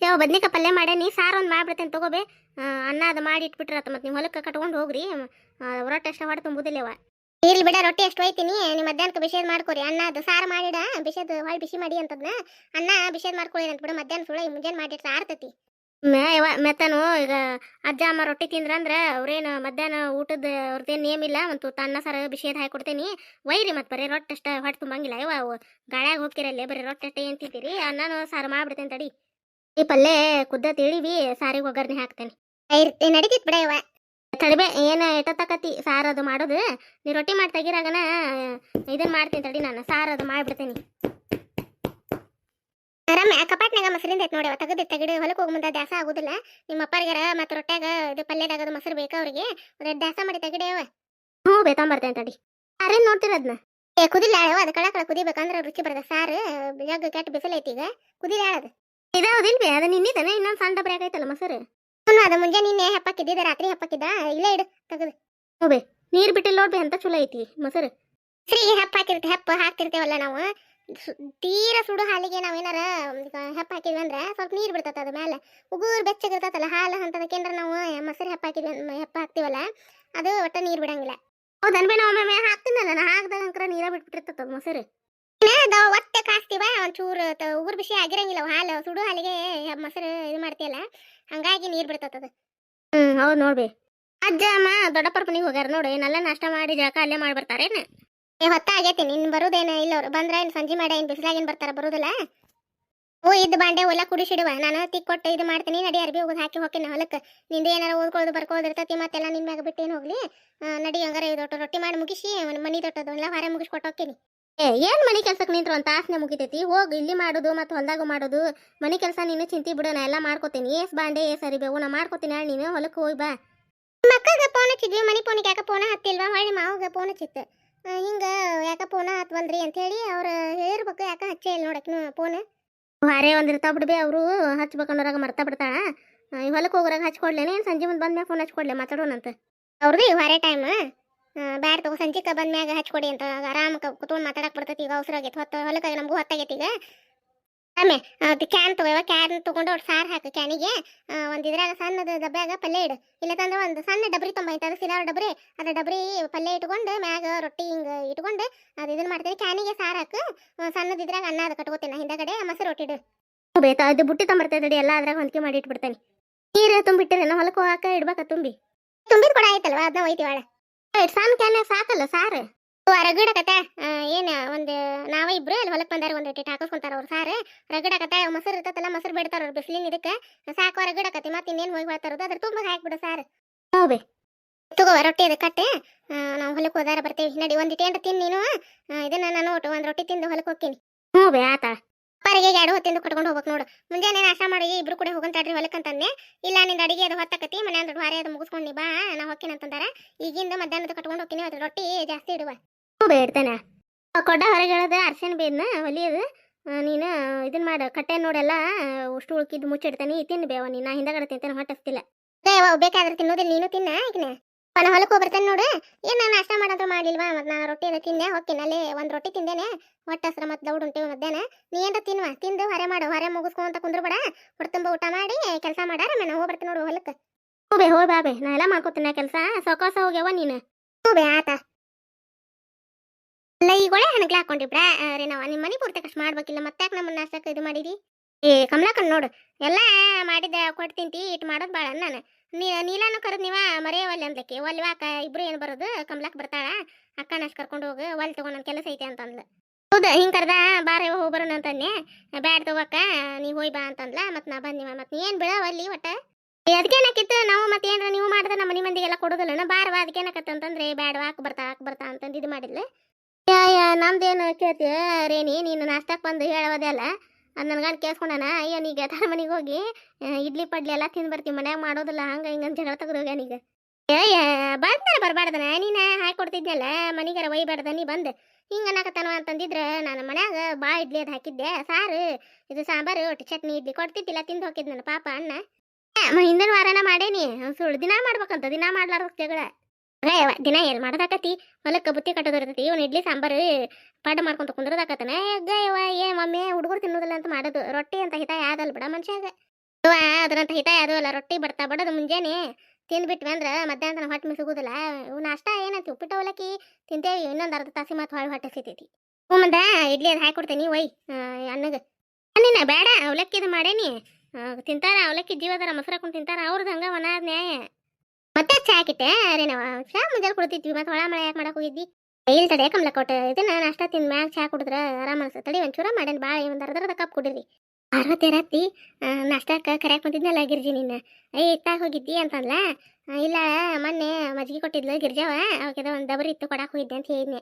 ಯಾವ ಬದ್ನಿಕಾಯಿ ಪಲ್ಯ ಮಾಡೇನಿ ಸಾರು ಒಂದು ಮಾಡ್ಬಿಡ್ತೇನೆ ತಗೋಬೇ. ಅನ್ನ ಅದು ಮಾಡಿ ಇಟ್ಬಿಟ್ರತ್ತ ಮತ್ತು ನೀವು ಹೊಲಕ್ಕೆ ಕಟ್ಕೊಂಡು ಹೋಗ್ರಿ. ಹೊರಟ ರೊಟ್ಟಿ ಅಷ್ಟ ಹೊಡೆ ತುಂಬುದಿಲ್ಲವ ಇರ್ಲಿ ಬಿಡ ರೊಟ್ಟಿ ಎಷ್ಟು ಹೋಯ್ತೀನಿ ನಿಮ್ಮ ಮಧ್ಯಾಹ್ನಕ್ಕೆ ಬಿಸಿದ್ ಮಾಡ್ಕೊರಿ. ಅನ್ನ ಅದು ಸಾರು ಮಾಡಿಡ ಬಿಸಿದ್ ಹೊಳ್ ಬಿಸಿ ಮಾಡಿ ಅಂತದ್ನ ಅನ್ನ ಬಿಸಿದ್ ಮಾಡ್ಕೊಳ್ಳಿ ಅಂತ ಬಿಡ. ಮಧ್ಯಾಹ್ನ ಸುಳ್ಳ ಮುಂಜಾನೆ ಮಾಡಿಟ್ರೆ ಆರ್ತತಿ ಮೆತ್ತನು ಈಗ ಅಜ್ಜ ಅಮ್ಮ ರೊಟ್ಟಿ ತಿಂದ್ರಂದ್ರೆ ಅವ್ರೇನು ಮಧ್ಯಾಹ್ನ ಊಟದ ಅವ್ರದ್ದೇನು ನೇಮ್ ಇಲ್ಲ ಒಂದು ಅನ್ನ ಸಾರು ಬಿಸಿದ್ ಹಾಕಿ ವೈರಿ ಒಯ್ರಿ ಮತ್ತೆ ಬರೀ ರೊಟ್ಟಿ ಅಷ್ಟ ಹೊಟ್ಟೆ ತುಂಬಂಗಿಲ್ಲ ಅವು ಗಾಳ್ಯಾಗ ಹೋಗ್ತಿರಲ್ಲೇ ಬರೀ ರೊಟ್ಟಿ ಅಷ್ಟೇ ಏನು ತಿಂತೀರಿ? ಅನ್ನನೂ ಸಾರು ಮಾಡ್ಬಿಡ್ತೇನೆ ತಡಿ. ಈ ಪಲ್ಲೆ ಕುದ್ದ ತಿಳಿವಿ ಸಾರಿಗೆ ಒಗ್ಗರಣೆ ಹಾಕ್ತೇನೆ. ನಡೀತಿತ್ ಬಿಡ ಇವ. ತಡಿಬೆ ಏನು ಎಟ್ಟತಕತಿ ಸಾರು ಅದು ಮಾಡೋದು. ನೀ ರೊಟ್ಟಿ ಮಾಡಿ ತೆಗಿರಾಗನ ಇದನ್ನ ಮಾಡ್ತೀನಿ ತಡಿ ನಾನು ಸಾರು ಅದು ಮಾಡ್ಬಿಡ್ತೇನೆ. ರಮ್ಯ ಕಪಾಟ್ನಾಗ ಮೊಸರಿಂದ ಐತೆ ನೋಡಿ ತೆಗೆದು ತಗಡಿ ಹೊಲಕ್ಕೆ ಹೋಗಿ ಮುಂದೆ ದಾಸ ಆಗುದಿಲ್ಲ. ನಿಮ್ಮ ಅಪ್ಪರಿಗಾರ ಮತ್ತು ರೊಟ್ಟಾಗ ಇದು ಪಲ್ಯದಾಗ ಅದು ಮೊಸರು ಬೇಕಾ ಅವ್ರಿಗೆ. ಅದ್ರ ದಾಸ ಮಾಡಿ ತೆಗಿಡೇವ ಹ್ಞೂ ಬೇಕಂಬರ್ತೇನೆ ತಡಿ. ಸಾರೇನು ನೋಡ್ತೀರ ಅದನ್ನ ಏ ಕುದಿಲ್ಲ ಆಳವ ಅದು ಕಳ ಕಳ ಕುದಿಬೇಕಂದ್ರೆ ರುಚಿ ಬರ್ತದೆ. ಸಾರು ಜಗ್ ಕೆಟ್ಟ ಬಿಸಿಲೈತಿ ಈಗ. ಕುದಿಲ್ಲ ಬೇ ಅದು ನಿನ್ನಿದನೆ? ಇನ್ನೊಂದು ಸಣ್ಣ ಡಬ್ರಿ ಆಗೈತಲ್ಲ ಮೊಸರು? ಹ್ಞೂ ಅದು ಮುಂಜಾನೆ ನಿನ್ನೆ ಹಪ್ಪಕ್ಕಿದ್ದಿದೆ ರಾತ್ರಿ ಹಪ್ಪಕ್ಕಿದ್ದ ಇಲ್ಲೇ ಇಡು, ತಗದು. ಹ್ಞೂ ಬೇ, ನೀರು ಬಿಟ್ಟಿಲ್ಲ ನೋಡ್ಬೇ ಅಂತ ಚಲೋ ಐತಿ ಮೊಸರು? ಸರಿ ಹೆಪ್ಪ ಹಾಕಿರ್ತೀವಿ ಹೆಪ್ಪ ಹಾಕ್ತಿರ್ತೇವಲ್ಲ ನಾವು. ತೀರ ಸುಡು ಹಾಲಿಗೆ ನಾವೇನಾರ ಹೆಪ್ಪ ಹಾಕಿದ್ವಿ ಅಂದ್ರೆ ಸ್ವಲ್ಪ ನೀರು ಬಿಡ್ತೈತೆ ಅದ ಮೇಲೆ ಉಗುರು ಬೆಚ್ಚಗಿರ್ತೈತಲ್ಲ, ಹಾಲು ಕೇಂದ್ರ ನಾವು ಮೊಸರು ಹೆಪ್ಪ ಹಾಕಿದ್ವಿ ಹೆಪ್ಪ ಹಾಕ್ತಿವಲ್ಲ, ಅದು ಒಟ್ಟ ನೀರು ಬಿಡಂಗಿಲ್ಲ. ಹೌದು, ಅನ್ಬೇ, ನಾವು ಒಮ್ಮೆ ಹಾಕ್ತೀನಲ್ಲ ನಾ ಹಾಕ್ದಾಗ ಅಂಕರ ನೀರ ಬಿಟ್ಬಿಟ್ಟಿರ್ತದ ಮೊಸರು. ಒತ್ತೆ ಕಾಸ್ತೀವ, ಒಂಚೂರು ಬಿಸಿ ಆಗಿರಂಗಿಲ್ಲ ಹಾಲು. ಸುಡು ಹಾಲಿಗೆ ಮೊಸರು ಇದು ಮಾಡ್ತೀಯಲ್ಲ ಹಂಗಾಗಿ ನೀರು ಬಿಡ್ತದ ಹ್ಮ್ ಹೌದು ನೋಡ್ಬಿ. ಅಜ್ಜ ಅಮ್ಮ ದೊಡ್ಡಪ್ಪರ ಮನೆಗೆ ಹೋಗ್ಯಾರ ನೋಡು ಏನೆಲ್ಲ ನಾಷ್ಟ ಮಾಡಿ ಜಳಕ ಅಲ್ಲೇ ಮಾಡಿ ಬರ್ತಾರೇನು ಏ ಹೊತ್ತ ಆಗೈತಿ ನಿನ್ ಬರುದೇನ ಇಲ್ಲ ಅವ್ರು. ಬಂದ್ರ ಏನ್ ಸಂಜೆ ಮಾಡ ಏನ್ ಬಿಸಿಲಾಗಿನ್ ಬರ್ತಾರ ಬರುದಿಲ್ಲ? ಓ ಇದ್ ಬಾಂಡೆ ಹೊಲ ಕುಡಿಸಿಡುವ. ನಾನು ತಿಕ್ಕೊಟ್ಟು ಇದು ಮಾಡ್ತೀನಿ. ನಡಿ ಅರ್ಬಿ ಹೋಗೋದು ಹಾಕಿ ಹೋಗ್ತೀನಿ ಹೊಲಕ್ಕೆ ನಿಂದ ಏನಾರ ಓದ್ಕೊಳ್ಳೋದು ಬರ್ಕೊಳ್ಳೋದು ಇರ್ತೈತಿ ಮತ್ತೆಲ್ಲ ನಿನ್ ಮ್ಯಾಗ ಬಿಟ್ಟು ಏನು ಹೋಗ್ಲಿ? ನಡಿ ಹಂಗಾರ ಇದು ಒಟ್ಟು ರೊಟ್ಟಿ ಮಾಡಿ ಮುಗಿಸಿ ಮನಿ ದೊಟ್ಟದು ಎಲ್ಲ ಹೊರ ಮುಗಿಸ್ಕೊಟ್ಟು ಹೋಗ್ತೀನಿ. ಏ, ಏನ್ ಮನಿ ಕೆಲ್ಸಕ್ಕೆ ನಿಂತ್ರು ಅಂತ ಆಸನೆ ಮುಗಿತೈತಿ? ಹೋಗಿ, ಇಲ್ಲಿ ಮಾಡೋದು ಮತ್ತೆ ಹೊಲ್ದಾಗ ಮಾಡೋದು. ಮನಿ ಕೆಲಸ ನೀನು ಚಿಂತಿ ಬಿಡು, ನಾ ಎಲ್ಲ ಮಾಡ್ಕೋತೀನಿ. ಏಸ್ ಬಾಂಡೆ ಸರಿ ಅರಿಬೇವು ನಾ ಮಾಡ್ಕೋತೀನಿ ಹೇಳಿ ನೀನು ಹೊಲಕ್ಕೆ ಹೋಗಿ ಬಾ. ಮಕ್ಕಳಿಗೆ ಫೋನ್ ಹಚ್ಚಿದ್ವಿ, ಮನಿ ಫೋನಿಗೆ ಯಾಕೆ ಫೋನ್ ಹತ್ತಿಲ್ವಾ? ಹೊಳ್ಳಿ ಮಾವಗೆ ಫೋನ್ ಹಚ್ಚಿತ್ತು. ಹಿಂಗ ಯಾಕ ಫೋನ್ ಹತ್ವಲ್ರಿ ಅಂತ ಹೇಳಿ ಅವ್ರು ಹೇಳಿರ್ಬೇಕು ಯಾಕ ಹಚ್ಚೇ ಇಲ್ಲ ನೋಡಕ್ಕೆ ಫೋನ್ ಹಾರೇ ಒಂದಿರ್ತಾವ ಬಿಡ್ಬಿ ಅವರು, ಹಚ್ಬೇಕನ್ನೋರಾಗ ಮರ್ತಾ ಬಿಡ್ತಾಳ. ಹೊಲಕ್ಕೆ ಹೋಗೋರಾಗ ಹಚ್ಕೊಡ್ಲೇನೆ, ಸಂಜೆ ಮುಂದೆ ಬಂದ್ಮ್ಯಾಗ ಫೋನ್ ಹಚ್ಕೊಡ್ಲೆ, ಮಾತಾಡೋಣಂತ. ಅವ್ರದ್ದು ಹಾರೇ ಟೈಮ್ ಬ್ಯಾಡ ತಗೋ ಸಂಜಿಕ ಬಂದ್ಮ್ಯಾಗ ಹಚ್ಕೊಡಿ ಅಂತ ಆರಾಮ ಕುತ್ಕೊಂಡು ಮಾತಾಡಕ್ ಬರ್ತೈತಿ ಈಗ ಅವಸರ ಆಗೈತಿ. ಹೊತ್ತು ಹೊಲಕ್ಕಾಗಿ ನಮಗೂ ಹೊತ್ತಾಗೈತಿ ಈಗ. ಅದು ಕ್ಯಾನ್ ತಗೋವ ಕ್ಯಾನ್ ತಗೊಂಡು ಅವ್ರು ಸಾರು ಹಾಕು ಕ್ಯಾನಿಗೆ ಒಂದು ಇದ್ರಾಗ ಸಣ್ಣದ ಡಬ್ಬ್ಯಾಗ ಪಲ್ಯ ಇಡು. ಇಲ್ಲತಂದ್ರೆ ಒಂದು ಸಣ್ಣ ಡಬ್ರಿ ತುಂಬ ಅದು ಸಿಲಾವ್ ಡಬ್ರಿ. ಅದ್ರ ಡಬ್ರಿ ಪಲ್ಯ ಇಟ್ಕೊಂಡು ಮ್ಯಾಗ ರೊಟ್ಟಿ ಹಿಂಗೆ ಇಟ್ಕೊಂಡು ಅದು ಇದನ್ನ ಮಾಡ್ತೀನಿ. ಕ್ಯಾನಿಗೆ ಸಾರು ಹಾಕು. ಸಣ್ಣದ ಇದ್ರಾಗ ಅನ್ನ ಅದು ಕಟ್ಕೋತೀನಿ ಹಿಂದಗಡೆ ಮೊಸರು ರೊಟ್ಟಿ ಇಡು. ಅದು ಬುಟ್ಟಿ ತೊಂಬರ್ತೈತೆ ಎಲ್ಲ ಅದ್ರಾಗ ಹೊಂದ್ಕೆ ಮಾಡಿ ಇಟ್ಬಿಡ್ತೇನೆ. ನೀರು ತುಂಬಿಟ್ಟಿರಿ ನಾ ಹೊಲಕ್ಕೆ ಹೋಗಾಕ ಇಡ್ಬೇಕ ತುಂಬಿ? ತುಂಬಿದ ಕೂಡ ಆಯ್ತಲ್ವಾ ಅದನ್ನ ಒಯ್ತೀವಾಳ ಸಣ್ಣ ಕ್ಯಾನ್ಯಾಗ ಸಾಕಲ್ಲ ಸಾರು. ರಗಡಕತ್ತ ಏನು ಒಂದು ನಾವೇ ಇಬ್ರು ಅಲ್ಲಿ ಹೊಲಕ್ಕೆ ಬಂದಾರ ಒಂದು ಇಟ್ಟು ಹಾಕಿಸ್ಕೊಂತಾರ ಅವ್ರು ಸಾರು. ರಗಡಕತ್ತ ಮೊಸರು ಇರ್ತೈತಲ್ಲ ಮೊಸರು ಬಿಡ್ತಾರ ಅವ್ರು ಬಿಸಿಲಿನ ಇದಕ್ಕೆ. ಸಾಕು ರಗಡಕತ್ತಿ ಮತ್ತೆ ಇನ್ನೇನು ಹೋಗಿ ಬರ್ತಾರದು ಅದ್ರ ತುಂಬ ಹಾಕ್ಬಿಡು ಸಾರು. ಹೋಗ್ಬೆ ತಗೋ ರೊಟ್ಟಿ ಅದು ಕಟ್ಟೆ ನಾವು ಹೊಲಕ್ಕೆ ಹೋದಾರ ಬರ್ತೀವಿ. ನಡಿ ಒಂದು ತಿನ್ ನೀನು ಇದನ್ನ ನಾನು ಒಟ್ಟು ಒಂದು ರೊಟ್ಟಿ ತಿಂದು ಹೊಲಕ್ಕೆ ಹೋಗ್ತೀನಿ. ಹ್ಞೂ ಬೇ ಆತ. ಅಪ್ಪರಿಗೆ ಎರಡು ಹೊತ್ತಿಂದು ಕಟ್ಕೊಂಡು ಹೋಗ್ಬೇಕು ನೋಡು. ಮುಂಜಾನೆ ನಾಷ್ಟ ಮಾಡಿ ಇಬ್ರು ಕೂಡ ಹೋಗಂತಾಡ್ರಿ ಹೊಲಕ್ಕಂತಂದೆ ಇಲ್ಲ ನಿಂದ ಅಡಿಗೆ ಅದು ಹೊತ್ತಕತಿ ಮನೆ ಅಂದ್ರೆ ಹಾರೆ ಅದು ಮುಗಿಸ್ಕೊಂಡು ಬಾ ನಾ ಹೋಗ್ತೀನಿ ಅಂತಂದಾರ. ಈಗಿಂದ ಮಧ್ಯಾಹ್ನದ ಕಟ್ಕೊಂಡು ಹೋಗ್ತೀನಿ ಅದ್ರ ರೊಟ್ಟಿ ಜಾಸ್ತಿ ಇಡುವ. ಹ್ಞೂ ಬೇ ಇಡ್ತೇನೆ ಕೊಡ್ಡ ಹೊರಗೆ ಹೇಳೋದು ಅರ್ಶಿನ ಬೇದ್ನ ಹೊಲಿಯೋದು ಆ, ನೀನು ಇದನ್ನ ಮಾಡು ಕಟ್ಟೆ ನೋಡೆಲ್ಲ ಅಷ್ಟು ಉಳ್ಕಿದ್ದು ಮುಚ್ಚಿಡ್ತಾನೆ ತಿನ್ನು ಬೇವ ನೀನು ನಾ ಹಿಂದಗಡೆ ತಿಂತಾನೆ ಹೊಟ್ಟಸ್ತಿಲ್ಲ ಬೇಕಾದ್ರೆ ತಿನ್ನೋದಿಲ್ಲ ನೀನು ತಿನ್ನ ಈಗಿನ. ನಾನು ಹೊಲಕ್ಕೆ ಹೋಗ್ಬರ್ತೇನೆ ನೋಡು. ಏನು ನಾನು ನಾಷ್ಟ ಮಾಡೋದು ಮಾಡಿಲ್ವಾ? ಮತ್ತು ನಾನು ರೊಟ್ಟಿ ಎಲ್ಲ ತಿಂದೆ? ಹೋಗ್ತೀನಿ ಅಲ್ಲಿ ಒಂದು ರೊಟ್ಟಿ ತಿಂದೇನೆ. ಹೊಟ್ಟೆ ಹಸ್ರ ಮತ್ತು ದೌಡ್ ಉಂಟೀವಿ ಮಧ್ಯಾಹ್ನ. ನೀ ಏನ್ರ ತಿನ್ವಾ? ತಿಂದು ಹೊರೆ ಮಾಡು. ಹೊರೆ ಕುಂದ್ರು ಬೇಡ ತುಂಬ ಊಟ ಮಾಡಿ ಕೆಲಸ ಮಾಡಾರ ನಾನು ಹೋಗ್ಬರ್ತೀನಿ ನೋಡು ಹೊಲಕ್ಕೆ ಹೋಬೆ ಹೋಯ್ ಬಾಬೆ ನಾ ಎಲ್ಲ ಮಾಡ್ಕೋತೀನಿ ಕೆಲಸ. ಸೊಕಾಸ ಹೋಗ್ಯಾವ ನೀನು. ಹೋಬೆ, ಆತ. ಅಲ್ಲ ಈಗೊಳೆ ಹಣಗ್ಲ ಹಾಕೊಂಡಿಬ್ರ? ರೀ ನಾವು ನಿಮ್ಮ ಮನೆ ಪೂರ್ತಿ ಕಷ್ಟ ಮಾಡ್ಬೇಕಿಲ್ಲ. ಮತ್ತೆ ಯಾಕೆ ನಮ್ಮನ್ನ ನಾಷ್ಟಕ್ಕೆ ಇದು ಮಾಡಿದಿ? ಏ ಕಮಲಾಕನ್ ನೋಡು. ಎಲ್ಲ ಮಾಡಿದ್ದೆ ಕೊಟ್ಟು ತಿಂತಿ ಇಟ್ಟು ಮಾಡೋದು ಭಾಳ ನಾನು. ನೀ ನೀಲಾನು ಕರೆದ್ ನೀವ? ಮರೆಯವಲ್ಲಿ ಅಂದ್ಲಕ್ಕೆ. ಒಲ್ವ ಅಕ್ಕ ಇಬ್ರು ಏನು ಬರೋದು? ಕಮ್ಲಕ್ ಬರ್ತಾಳ. ಅಕ್ಕ ನಾಶ್ ಕರ್ಕೊಂಡು ಹೋಗು. ಒಲ್ ತಗೊಂಡ್ ಕೆಲಸ ಐತೆ ಅಂತಂದ್ಲು. ಹೌದು, ಹಿಂಗೆ ಕರ್ದ? ಬಾರ ಹೋಗಿ ಬರೋಣ ಅಂತಂದೆ. ಬ್ಯಾಡ್ ತಗೋಕ, ನೀ ಹೋಯ್ ಬಾ ಅಂತಂದ್ಲ. ಮತ್ತೆ ನಾ ಬಂದಿವ ಮತ್ತೆ ನೀ ಏನು ಬಿಡವಲ್ಲಿ ಒಟ್ಟ? ಅದಕ್ಕೇನಕ್ಕಿತ್ತು ನಾವು ಮತ್ತೆ ಏನ್ರ ನೀವು ಮಾಡಿದ್ರೆ ನಮ್ಮ ಮನೆ ಮಂದಿಗೆಲ್ಲ ಕೊಡೋದಿಲ್ಲ ಬಾರವಾ ಅದಕ್ಕೇನಕತ್ತಂತಂದ್ರೆ ಬ್ಯಾಡವಾ ಹಾಕ್ ಬರ್ತಾ ಹಾಕ್ ಬರ್ತಾ ಅಂತಂದು ಇದು ಮಾಡಿಲ್ಲ ನಮ್ದೇನು ಕೇಳ್ತೀಯ ರೇಣಿ, ನೀನು ನಾಷ್ಟಕ್ಕೆ ಬಂದು ಹೇಳೋದೆ ಅದು ನನಗಾನು ಕೇಳಿಸ್ಕೊಂಡಾನ, ಅಯ್ಯೋ, ನೀ ಗೆದ್ದಾರ ಮನೆಗೆ ಹೋಗಿ ಇಡ್ಲಿ ಪಡ್ಲಿ ಎಲ್ಲ ತಿಂದು ಬರ್ತೀವಿ ಮನ್ಯಾಗ ಮಾಡೋದಿಲ್ಲ, ಹಂಗೆ ಹಿಂಗೆ ಜಗಳ ತೆಗೆದು ನೀಗ ಏ ಬಂದ್ರೆ ಬರಬಾರ್ದನ, ನೀನು ಹಾಕಿ ಕೊಡ್ತಿದ್ನಲ್ಲ, ಮನೆಗಾರ ಒಯ್ಬಾರ್ದ ನೀ ಬಂದು. ಹಿಂಗೆ ಅನ್ನಕತ್ತಾನ ಅಂತಂದಿದ್ರೆ, ನಾನು ಮನ್ಯಾಗ ಬಾ ಇಡ್ಲಿ ಅದು ಹಾಕಿದ್ದೆ, ಸಾರು, ಇದು ಸಾಂಬಾರು ಒಟ್ಟು ಚಟ್ನಿ, ಇಡ್ಲಿ ಕೊಡ್ತಿದ್ದಿಲ್ಲ, ತಿಂದು ಹೋಗಿದ್ ನನ್ನ ಪಾಪ ಅಣ್ಣ ಹಿಂದಿನ ವಾರನ ಮಾಡೇನಿ ಸುಳ್ಳು ದಿನ ಮಾಡ್ಬೇಕಂತ, ದಿನ ಮಾಡ್ಲಾರ್ದು ಜಗಳ. ಅಯ್ಯವ್ವ ದಿನ ಎಲ್ಲಿ ಮಾಡೋದಾಕತಿ ಹೊಲಕ್ಕೆ ಬುತ್ತಿ ಕಟ್ಟೋದು ಇರ್ತೈತಿ ಇವನು ಇಡ್ಲಿ ಸಾಂಬಾರು ಪಾಠ ಮಾಡ್ಕೊಂತ ಕುಂದ್ರದಾಕತ್ತಾನ. ಯವ್ವ ಏ, ಮಮ್ಮಿ, ಹುಡುಗರು ತಿನ್ನೋದಿಲ್ಲ ಅಂತ ಮಾಡೋದು. ರೊಟ್ಟಿ ಅಂತ ಹಿತ ಯಾವ್ದಲ್ಲ ಬಿಡ ಮನುಷ್ಯಾಗ. ಅವ್ವ ಅದ್ರಂತ ಹಿತ ಅದು ಅಲ್ಲ. ರೊಟ್ಟಿ ಬಡ್ತಾ ಬಡದು ಮುಂಜಾನೆ ತಿಂದ್ಬಿಟ್ವಿ ಅಂದ್ರೆ ಮಧ್ಯಾಹ್ನ ಹೊಟ್ಟೆ ಮಿಸುಗುದಿಲ್ಲ. ಇವು ನಾಷ್ಟ ಏನಂತ? ಉಪ್ಪಿಟ್ಟು ಅವಲಕ್ಕಿ ತಿಂತೇವಿ. ಇನ್ನೊಂದು ಅರ್ಧ ತಾಸಿ ಮತ್ತೆ ಹೊಳೆ ಹೊಟ್ಟೆ ಸಿತೈತಿ ಹ್ಞೂ ಮಂದ, ಇಡ್ಲಿ ಅದು ಹಾಕೊಡ್ತೀನಿ. ಒಯ್ ಅನ್ನಗ. ಅನ್ನಿನ, ಬೇಡ. ಅವಲಕ್ಕಿದು ಮಾಡೇನಿ. ತಿಂತಾರ, ಅವಲಕ್ಕಿ ಜೀವದಾರ ಮೊಸರು ಹಾಕೊಂಡು ತಿಂತಾರ. ಅವ್ರದ್ದು ಹಂಗೆ ಒಣ ನ್ಯಾಯ. ಮತ್ತೆ ಚಾ ಹಾಕಿಟ್ಟೆ. ನಾವು ಚಾ ಮುಂಜಾನೆ ಕುಡ್ತಿದ್ವಿ ಮತ್ತೆ ಹೊಳ ಮಳೆ ಯಾಕೆ ಮಾಡಕ್ ಹೋಗಿದ್ದಿ? ಇಲ್ಲ ತಡೆ ಕಮ್ಲ ಕೊಟ್ಟೆ ಇದನ್ನ ನಾಷ್ಟ ತಿಂದ ಮ್ಯಾಗ ಚಾ ಕುಡಿದ್ರೆ ಆರಾಮ ಅನ್ಸುತ್ತೆ ತಡಿ ಒಂಚೂರ ಮಾಡೇನಿ ಭಾಳ ಒಂದು ಅರ್ಧ ಕಪ್ ಕುಡಿರಿ. ಪಾರ್ವತಿ ರಾತ್ರಿ? ನಾಷ್ಟಾಕ ಕರ್ಯಾಕ್ ಬಂದಿದ್ನಲ್ಲ ಗಿರ್ಜಿ ನಿನ್ನ. ಐ ಇತ್ತಾಗ ಹೋಗಿದ್ದಿ ಅಂತಂದ್ಲ? ಇಲ್ಲ, ಮೊನ್ನೆ ಮಜ್ಜಿಗೆ ಕೊಟ್ಟಿದ್ಲು ಗಿರ್ಜಾವ. ಅವಾಗ ಒಂದು ಡಬರಿ ಇತ್ತು, ಕೊಡಾಕ್ ಹೋಗಿದ್ದೆ ಅಂತ ಹೇಳಿದ್ನೆ.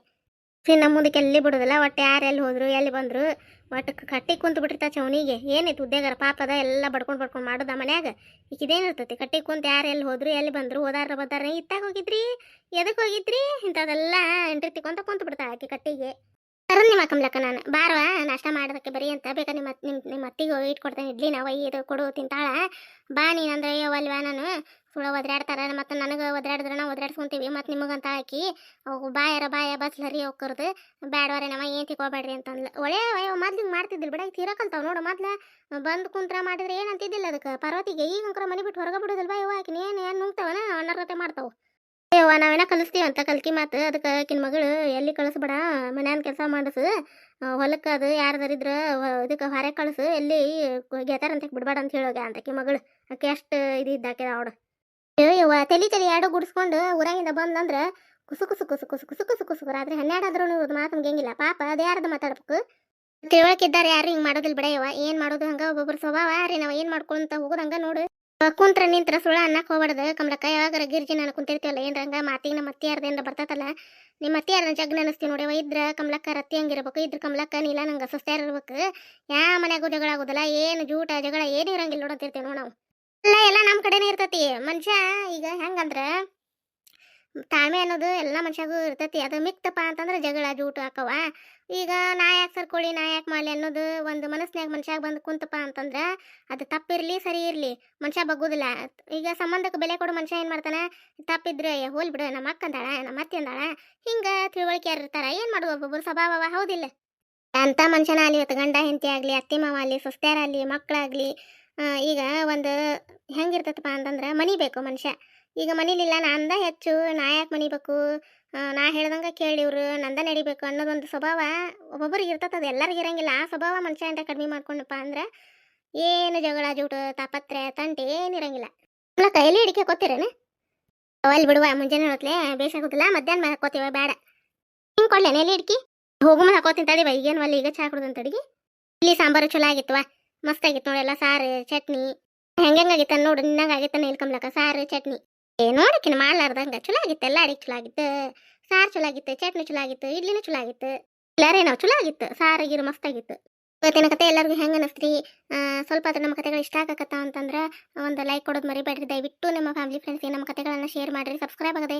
ಸಿನ್ನ ಮುಂದಕ್ಕೆ ಎಲ್ಲಿ ಬಿಡೋದಿಲ್ಲ, ಒಟ್ಟು ಯಾರು ಎಲ್ಲಿ ಹೋದರು, ಎಲ್ಲಿ ಬಂದರು, ಒಟ್ಟು ಕಟ್ಟಿ ಕುಂತು ಬಿಟ್ಟಿರ್ತಾ ಚೌನಿಗೆ. ಏನೈತಿ ಉದ್ಯೋಗರ ಪಾಪ ಅದ, ಎಲ್ಲ ಬಡ್ಕೊಂಡು ಬಡ್ಕೊಂಡು ಮಾಡೋದ ಮನ್ಯಾಗ? ಈಗ ಇದೇನಿರ್ತೈತಿ ಕಟ್ಟಿ ಕುಂತು ಯಾರು ಎಲ್ಲಿ ಹೋದರು, ಎಲ್ಲಿ ಬಂದರು ಓದಾರ ಬದಾರ ಇತ್ತಾಗ ಹೋಗಿದ್ರಿ? ಎದಕ್ಕೆ ಹೋಗಿದ್ರಿ? ಇಂಥದೆಲ್ಲ ಎಂಟ್ರಿ ತಿಕ್ಕೊಂತ ಕುಂತು ಬಿಡ್ತಾಳೆ ಆಕೆ ಕಟ್ಟಿಗೆ. ಕರನ್ ನಿಮ್ಮ ಕಮ್ಲಕ್ಕ ನಾನು. ಬಾರವ, ನಾಷ್ಟ ಮಾಡೋದಕ್ಕೆ ಬರೀ ಅಂತ. ಬೇಕಾ ನಿಮ್ಮ ನಿಮ್ಮ ನಿಮ್ಮ ಅತ್ತಿಗೆ ಹೋಗಿ ಇಟ್ಕೊಡ್ತೇನೆ, ಇಡ್ಲಿ, ನಾವು, ಇದು ಕೊಡು, ತಿಂತಾಳ. ಬಾ ನೀನಂದ್ರೆ ಅಯ್ಯವಲ್ವಾ ನಾನು. ಸುಳ ಒದ್ರಾಡ್ತಾರ, ಮತ್ತು ನನಗೆ ಒದ್ರಾಡಿದ್ರೆ ನಾವು ಒದ್ರಾಡ್ಸ್ಕೊಂತೀವಿ. ಮತ್ತು ನಿಮಗಂತ ಹಾಕಿ ಅವು ಬಾಯರ ಬಾಯ ಬಸ್ಲರಿ ಹೋಗ್ಕರ್ದು ಬ್ಯಾಡವಾರೆ ನಮ್ಮ ಏನು ತಿಕ್ಕೋಬೇಡ್ರಿ ಅಂತಂದ್ಲು. ಒಳ್ಳೆ ಅಯ್ಯೋ ಮೊದ್ಲು ಹಿಂಗೆ ಮಾಡ್ತಿದ್ದಿಲ್ಲ ಬಿಡ ತೀರಕಲ್ತಾವ ನೋಡು. ಮೊದ್ಲು ಬಂದು ಕುಂತ್ರ ಮಾಡಿದ್ರೆ ಏನಂತಿದ್ದಿಲ್ಲ ಅದಕ್ಕೆ. ಪಾರ್ವತಿಗೆ ಈಗ ಅಂಕರ ಮನೆ ಬಿಟ್ಟು ಹೊರಗೆ ಬಿಡೋದಿಲ್ವಾ ಯವ್ವ ಆಕಿನ ಏನು ಏನು ನುಂಗ್ತಾವನ ಅನರ್ಹತೆ ಮಾಡ್ತಾವೆ? ಅಯ್ಯವ್ವ ನಾವೇನ ಕಲಿಸ್ತೀವಿ ಅಂತ ಕಲ್ಕಿ ಮಾತು. ಅದಕ್ಕೆ ಆಕಿನ ಮಗಳು ಎಲ್ಲಿ ಕಳಿಸ್ಬೇಡ, ಮನ್ಯಾನ ಕೆಲಸ ಮಾಡಿಸು ಹೊಲಕ್ಕೆ ಅದು ಯಾರ್ದಾರಿದ್ರೆ ಇದಕ್ಕೆ ಹೊರಗೆ ಕಳಿಸು, ಎಲ್ಲಿ ಗೆತಾರ ಅಂತ ಬಿಡ್ಬೇಡ ಅಂತ ಹೇಳೋಗ ಅಂತ ಆಕಿ ಮಗಳು. ಆಕೆ ಎಷ್ಟು ಇದು ಇದ್ದಾಕೆ ಅವಳು. ಅಯ್ಯವ್ವ ತಲಿ ತಲಿ ಎರಡು ಗುಡಿಸ್ಕೊಂಡು ಊರಾಗಿಂದ ಬಂದಂದ್ರೆ ಕುಸು ಕುಸು ಕುಸು ಕುಸು ಕುಸು ಕುಸು ಕುಸು ರಾತ್ರಿ ಹನ್ನೆರಡಾದ್ರೂ ಮಾತು ಮುಗಿಯಂಗಿಲ್ಲ. ಪಾಪ ಅದು ಯಾರ್ದು ಮಾತಾಡ್ಬೇಕು? ತಿಳುವಳಿಕಿದ್ದಾರೆ ಯಾರು ಹಿಂಗೆ ಮಾಡೋದಿಲ್ಲ ಬಿಡ ಏನು ಮಾಡೋದು ಹಂಗ ಒಬ್ಬೊಬ್ರು ಸ್ವಭಾವ ರೀ, ನಾವು ಏನು ಮಾಡ್ಕೊಂತ ಹೋಗೋದು ಹಂಗ ನೋಡು. ಕುಂತ್ರ ನಿಂತ್ರ ಸುಳ್ಳ ಅನ್ನಕ್ಕೆ ಹೋಗ್ಬಾರ್ದು. ಕಮಲಕ್ಕ ಯಾವಾಗ ಗಿರ್ಜಿ ನಾನು ಕುಂತಿರ್ತೀವಲ್ಲ, ಏನ್ರ ಹಂಗ ಮಾತಿಗೆ ನಮ್ಮ ಅತ್ತಿ ಯಾರ್ದೇನ್ರ ಬರ್ತತಲ್ಲ ನಿಮ್ಮ ಅತ್ತಿ ಯಾರ ಜಗ್ ನೆನಸ್ತೀವಿ ನೋಡ್ಯವ ಇದ್ರ ಕಮಲಕ್ಕ ರತ್ತಿ ಹಂಗಿರ್ಬೇಕು, ಇದ್ರ ಕಮಲಕ್ಕ ನೀಲ ನಂಗೆ ಸುಸ್ತಾರ ಇರ್ಬೇಕು. ಯಾ ಮನ್ಯಾಗೂ ಜಗಳ ಆಗೋದಿಲ್ಲ, ಏನು ಜೂಟ ಜಗಳ, ಏನು ಇರಂಗಿಲ್ಲ ನೋಡಂತಿರ್ತೀವಿ ನೋಡಿ ನಾವು. ಎಲ್ಲ ಎಲ್ಲ ನಮ್ಮ ಕಡೆನೇ ಇರ್ತೈತಿ. ಮನುಷ್ಯ ಈಗ ಹೆಂಗಂದ್ರೆ ತಾಳ್ಮೆ ಅನ್ನೋದು ಎಲ್ಲ ಮನುಷ್ಯಾಗೂ ಇರ್ತೈತಿ. ಅದು ಮಿಕ್ತಪ್ಪ ಅಂತಂದ್ರೆ ಜಗಳ, ಜೂಟು ಹಾಕವ ಈಗ ನಾ ಯಾಕೆ ಸರ್ಕೊಳ್ಳಿ ನಾ ಯಾಕೆ ಮಾಡಲಿ ಅನ್ನೋದು ಒಂದು ಮನಸ್ಸಿನಾಗ ಮನುಷ್ಯಾಗ ಬಂದು ಕುಂತಪ್ಪ ಅಂತಂದ್ರೆ ಅದು ತಪ್ಪಿರಲಿ, ಸರಿ ಇರಲಿ. ಮನುಷ್ಯ ಬಗ್ಗುದಿಲ್ಲ. ಈಗ ಸಂಬಂಧಕ್ಕೆ ಬೆಲೆ ಕೊಡೋ ಮನುಷ್ಯ ಏನು ಮಾಡ್ತಾನೆ? ತಪ್ಪಿದ್ರೆ ಹೋಲ್ ಬಿಡು. ನಮ್ಮ ಅಕ್ಕ ಅಂದಾಳ, ನಮ್ಮ ಅತ್ತೆ ಅಂದಾಳ. ಹಿಂಗೆ ತಿಳುವಳಿಕೆ ಇರ್ತಾರ. ಏನು ಮಾಡೋದು ಒಬ್ಬೊಬ್ಬರು ಸ್ವಭಾವ ಹೌದಿಲ್ಲ. ಅಂಥ ಮನುಷ್ಯನ ಅಲ್ಲಿ ಇವತ್ತು ಗಂಡ, ಹೆಂಡತಿ ಆಗಲಿ, ಅತ್ತೆ, ಮಾವ ಆಗಲಿ ಸೊಸ್ತ್ಯಾರಾಗಲಿ ಮಕ್ಕಳಾಗಲಿ ಈಗ ಒಂದು ಹೆಂಗಿರ್ತೈತಪ್ಪ ಅಂತಂದ್ರೆ ಮನಿ ಬೇಕು ಮನುಷ್ಯ. ಈಗ ಮನಿಲಿಲ್ಲ ನಂದ ಹೆಚ್ಚು, ನಾ ಯಾಕೆ ಮನಿ ಬೇಕು? ನಾ ಹೇಳ್ದಂಗೆ ಕೇಳಿ ಇವರು, ನಂದ ನಡಿಬೇಕು ಅನ್ನೋದೊಂದು ಸ್ವಭಾವ ಒಬ್ಬೊಬ್ರಿಗೆ ಇರ್ತದೆ ಅದು, ಎಲ್ಲರಿಗೂ ಇರಂಗಿಲ್ಲ. ಆ ಸ್ವಭಾವ ಮನುಷ್ಯ ಅಂತ ಕಡಿಮೆ ಮಾಡ್ಕೊಂಡಪ್ಪ ಅಂದ್ರೆ ಏನು ಜಗಳ, ಜೂಟು ತಾಪತ್ರೆ ತಂಟೆ ಏನಿರಂಗಿಲ್ಲ ಅಲ್ಲ, ಕೈಲಿ ಹಿಡಿಕೆ ಕೊತ್ತಿರೇನೆ? ಅಲ್ಲಿ ಬಿಡುವ, ಮುಂಜಾನೆ ಹೊತ್ಲೆ ಬೇಸಾಗುತ್ತಿಲ್ಲ ಮಧ್ಯಾಹ್ನ ಹಾಕೋತೀವ ಬೇಡ. ಹಿಂಗೆ ಕೊಡ್ಲೇನೆ ಎಲ್ಲಿ ಹಿಡ್ಕಿ? ಹೋಗು ಮೇಲೆ ಹಾಕೋತೀನಿ ತಡಿ ಈಗೇನು ಅಲ್ಲಿ ಈಗ ಚಾ ಕುಡ್ದಂತ ಅಡಿಗೆ? ಇಲ್ಲಿ ಸಾಂಬಾರು ಚಲೋ ಆಗಿತ್ತು ಮಸ್ತ್ ಆಗಿತ್ತು ನೋಡಿ ಎಲ್ಲ, ಸಾರು, ಚಟ್ನಿ. ಹೆಂಗಾಗಿತ್ತ ನೋಡು ನಿನ್ನಂಗ ಆಗಿತ್ತ ಇಲ್ಲಿ ಕಮ್ಲಕ್ಕ ಸಾರು, ಚಟ್ನಿ. ಏ ನೋಡಕ್ಕಿನ ಮಾಡ್ಲಾರ್ದಂಗ. ಚಲೋ ಆಗಿತ್ತು ಎಲ್ಲ ಅಡಿಗೆ ಚಲೋ ಆಗಿತ್ತು ಸಾರು ಚಲೋ ಆಗಿತ್ತು ಚಟ್ನಿ ಚಲೋ ಆಗಿತ್ತು ಇಡ್ಲಿನೂ ಚಲೋ ಆಗಿತ್ತು ಎಲ್ಲಾರೇನೋ ಚಲೋ ಆಗಿತ್ತು ಸಾರು, ಗೀರು ಮಸ್ತ್ ಆಗಿತ್ತು ಇವತ್ತಿನ ಕತೆ ಎಲ್ಲರಿಗೂ ಹೆಂಗೆ ಅನಿಸ್ತ್ರಿ? ಸ್ವಲ್ಪ ಆದ್ರೆ ನಮ್ಮ ಕತೆಗಳು ಇಷ್ಟ ಆಗಕತ್ತ ಅಂತಂದ್ರೆ ಒಂದು ಲೈಕ್ ಕೊಡೋದು ಮರಿಬೇಡ್ರಿ. ದಯವಿಟ್ಟು ನಮ್ಮ ಫ್ಯಾಮಿಲಿ ಫ್ರೆಂಡ್ಸ್ಗೆ ನಮ್ಮ ಕತೆಗಳನ್ನು ಶೇರ್ ಮಾಡಿರಿ. ಸಬ್ಸ್ಕ್ರೈಬ್ ಆಗದೆ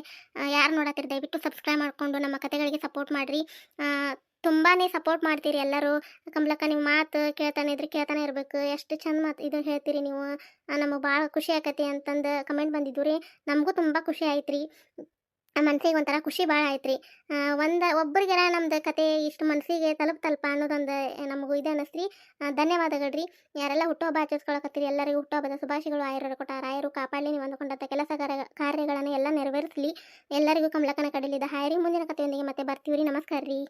ಯಾರು ನೋಡತ್ತಿರಿ ದಯವಿಟ್ಟು ಸಬ್ಸ್ಕ್ರೈಬ್ ಮಾಡಿಕೊಂಡು ನಮ್ಮ ಕತೆಗಳಿಗೆ ಸಪೋರ್ಟ್ ಮಾಡಿರಿ. ತುಂಬಾ ಸಪೋರ್ಟ್ ಮಾಡ್ತೀರಿ ಎಲ್ಲರೂ. ಕಮಲಕ್ಕ ನಿಮ್ಮ ಮಾತು ಕೇಳ್ತಾನೆ ಇದ್ರೆ ಕೇಳ್ತಾನೆ ಇರಬೇಕು. ಎಷ್ಟು ಚಂದ ಮಾತು ಇದು ಹೇಳ್ತೀರಿ ನೀವು. ನಮಗೆ ಭಾಳ ಖುಷಿ ಆಕತಿ ಅಂತಂದು ಕಮೆಂಟ್ ಬಂದಿದ್ದು ರೀ. ನಮಗೂ ತುಂಬ ಖುಷಿ ಆಯ್ತ್ರಿ. ಮನ್ಸಿಗೆ ಒಂಥರ ಖುಷಿ ಭಾಳ ಆಯ್ತು ರೀ ಒಂದು ಒಬ್ಬರಿಗೆಲ್ಲ ನಮ್ದು ಕತೆ ಇಷ್ಟು ಮನಸ್ಸಿಗೆ ತಲುಪ್ತಲ್ಪ ಅನ್ನೋದೊಂದು ನಮಗೂ ಇದು ಅನ್ನಿಸ್ರಿ ಧನ್ಯವಾದಗಳು ರೀ ಯಾರೆಲ್ಲ ಹುಟ್ಟುಹಬ್ಬ ಆಚರಿಸ್ಕೊಳಕತ್ತೀರಿ ಎಲ್ಲರಿಗೂ ಹುಟ್ಟುಹಬ್ಬದ ಶುಭಾಶಯಗಳು. ಆಯರರು ಕೊಟ್ಟ ರಾಯರು ಕಾಪಾಡಲಿ. ನೀವು ಅಂದುಕೊಂಡಂಥ ಕೆಲಸ ಕಾರ್ಯ ಕಾರ್ಯಗಳನ್ನು ಎಲ್ಲ ನೆರವೇರಿಸಲಿ. ಎಲ್ಲರಿಗೂ ಕಮಲಕ್ಕನ ಕಡಲಿದ. ಹಾಯರಿ ಮುಂದಿನ ಕಥೆಯೊಂದಿಗೆ ಮತ್ತೆ ಬರ್ತೀವಿ ರೀ. ನಮಸ್ಕಾರ ರೀ.